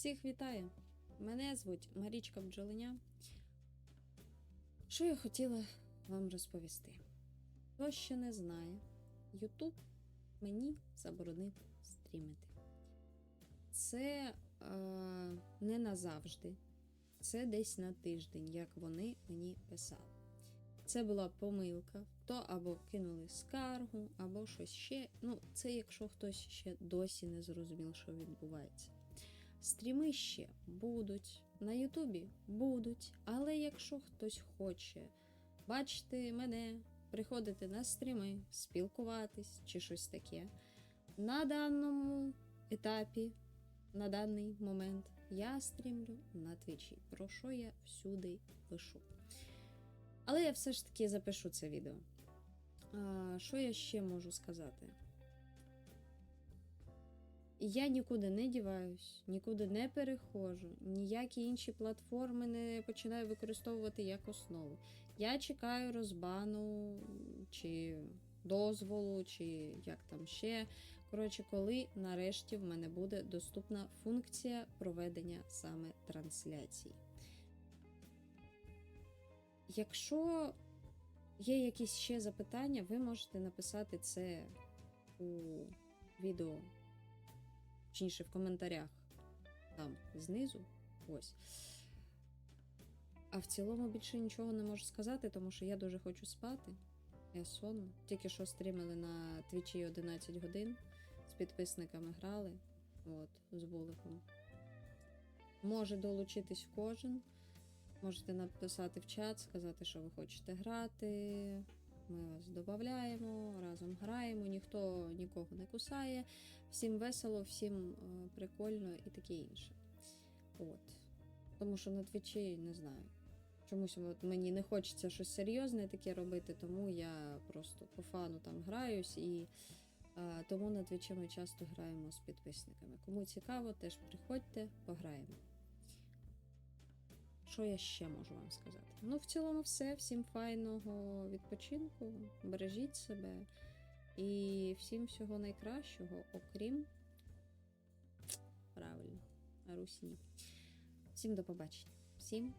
Всіх вітаю! Мене звуть Марічка Бджоленя. Що я хотіла вам розповісти? Хто ще не знає, Ютуб мені заборонив стрімити. Це е, не назавжди, це десь на тиждень, як вони мені писали. Це була помилка, то або кинули скаргу, або щось ще. Ну, це якщо хтось ще досі не зрозумів, що відбувається. Стріми ще будуть, на Ютубі будуть, але якщо хтось хоче бачити мене, приходити на стріми, спілкуватись чи щось таке, на даному етапі, на даний момент я стрімлю на твічі, про що я всюди пишу. Але я все ж таки запишу це відео. А, Що я ще можу сказати? Я нікуди не діваюсь, нікуди не переходжу, ніякі інші платформи не починаю використовувати як основу. Я чекаю розбану чи дозволу, чи як там ще. Коротше, коли нарешті в мене буде доступна функція проведення саме трансляцій. Якщо є якісь ще запитання, ви можете написати це у відео, точніше в коментарях там знизу. Ось. А в цілому більше нічого не можу сказати, тому що я дуже хочу спати. Я сонна. Тільки що стрімили на твічі 11 годин, з підписниками грали. От, з вуликом. Може долучитись кожен. Можете написати в чат, сказати, що ви хочете грати. Ми вас додаємо, разом граємо, ніхто нікого не кусає, всім весело, всім е, прикольно і таке інше. От. Тому що на твічі не знаю. Чомусь от мені не хочеться щось серйозне таке робити, тому я просто по фану там граюсь і е, тому на твічі ми часто граємо з підписниками. Кому цікаво, теж приходьте, пограємо. Що я ще можу вам сказати? Ну, в цілому, все. Всім файного відпочинку, бережіть себе і всім всього найкращого, окрім правильно, русні. Всім до побачення. Всім